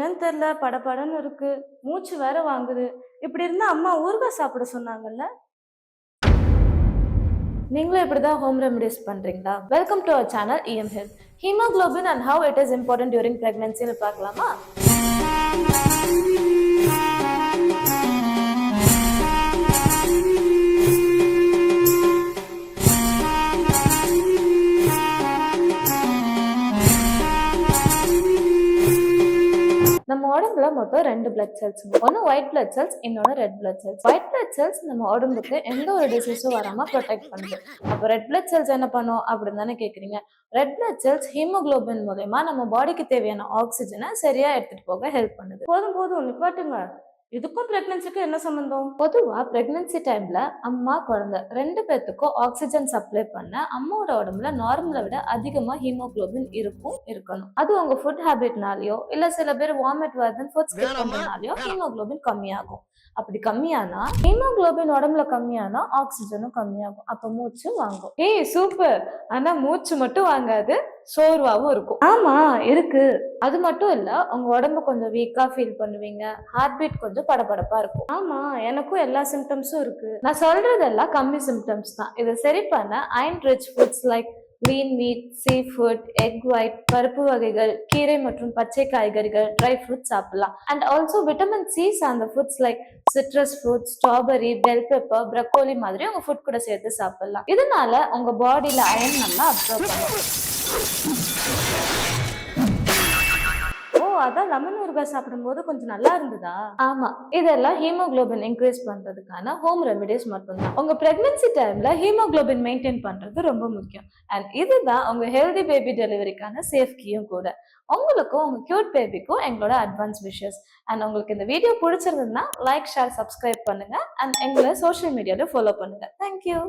என்னன்னு தெரியல படபடன்னு இருக்கு. மூச்சு வேற வாங்குது. இப்படி இருந்தா அம்மா ஊறுகாய் சாப்பிட சொன்னாங்கல்ல? நீங்களும் இப்படிதான் ஹோம் ரெமடிஸ் பண்றீங்களா? Welcome to our channel EM health haemoglobin and how it is important during பிரெக்னன்சின்னு பார்க்கலாமா? நம்ம உடம்புல மொத்தம் ரெண்டு பிளட் செல்ஸ் ஒன்று ஒயிட் பிளட் செல்ஸ் இன்னொன்று red blood cells white blood cells நம்ம உடம்புக்கு எந்த ஒரு டிசீஸும் வராம ப்ரொடெக்ட் பண்ணுது. அப்போ ரெட் பிளட் செல்ஸ் என்ன பண்ணும் அப்படின்னு தானே கேட்குறீங்க ரெட் பிளட் செல்ஸ் ஹீமோக்ளோபின் மூலயமா நம்ம பாடிக்கு தேவையான ஆக்சிஜனை சரியா எடுத்துட்டு போக ஹெல்ப் பண்ணுது. போதும் போதும் நிப்பாட்டுங்க. இதுக்கும் பிரெக்னன்சிக்கும் என்ன சம்பந்தம்? பொதுவா பிரெக்னன்சி டைம்ல அம்மா குழந்தை ரெண்டு பேர்த்துக்கும் ஆக்சிஜன் சப்ளை பண்ண அம்மாவோட உடம்புல நார்மலை விட அதிகமா ஹீமோகுளோபின் இருக்கும் இருக்கணும். அது உங்க ஃபுட் ஹேபிட்னாலயோ இல்ல சில பேர் வாமிட் வருதுன்னு ஃபுட் ஸ்கிப் பண்றதுனாலயோ ஹீமோகுளோபின் கம்மியாகும். அப்படி கம்மியானா ஹீமோகுளோபின் உடம்புல கம்மியானா ஆக்சிஜனும் கம்மியாகும். அப்ப மூச்சு வாங்கும். ஏய் சூப்பர் ஆனா மூச்சு மட்டும் வாங்காது சோர்வாவும் இருக்கும். ஆமா இருக்கு. அது மட்டும் இல்ல உங்க உடம்பு கொஞ்சம் வீக்கா ஃபீல் பண்ணுவீங்க. ஹார்ட் பீட் கொஞ்சம் படபடப்பா இருக்கும். ஆமா எனக்கும் எல்லா சிம்டம்ஸும் இருக்கு. நான் சொல்றதெல்லாம் கம்மி சிம்டம்ஸ் தான். இதை சரி பண்ண iron rich foods like lean meat sea food egg white பருப்பு வகைகள் கீரை மற்றும் பச்சை காய்கறிகள் ட்ரை ஃப்ரூட்ஸ் சாப்பிடலாம். அண்ட் ஆல்சோ விட்டமின் சி சார்ந்த foods like citrus fruit strawberry bell pepper broccoli மாதிரி உங்க ஃபுட் கூட சேர்த்து சாப்பிடலாம். இதனால உங்க பாடியில அயன் நல்லா அப்சர்வ் பண்ணும் ஓ அதான் லெமன் ஊறுகாய் சாப்பிடும்போது கொஞ்சம் நல்லா இருந்ததா? ஆமா. இதெல்லாம் ஹீமோகுளோபின் இன்க்ரீஸ் பண்றதுக்கான ஹோம் ரெமிடிஸ் மட்டும்தான். உங்க பிரெக்னன்சி டைம்ல ஹீமோகுளோபின் மெயின்டைன் பண்றது ரொம்ப முக்கியம். அண்ட் இதுதான் உங்க ஹெல்தி பேபி டெலிவரிக்கான சேஃப் கீயும் கூட. உங்களுக்கும் உங்க கியூட் பேபிக்கும் எங்களோட அட்வான்ஸ் விஷஸ் அண்ட் உங்களுக்கு இந்த வீடியோ பிடிச்சிருந்ததுன்னா லைக் ஷேர் சப்ஸ்கிரைப் பண்ணுங்க. அண்ட் எங்களை சோஷியல் மீடியால ஃபாலோ பண்ணுங்க. Thank you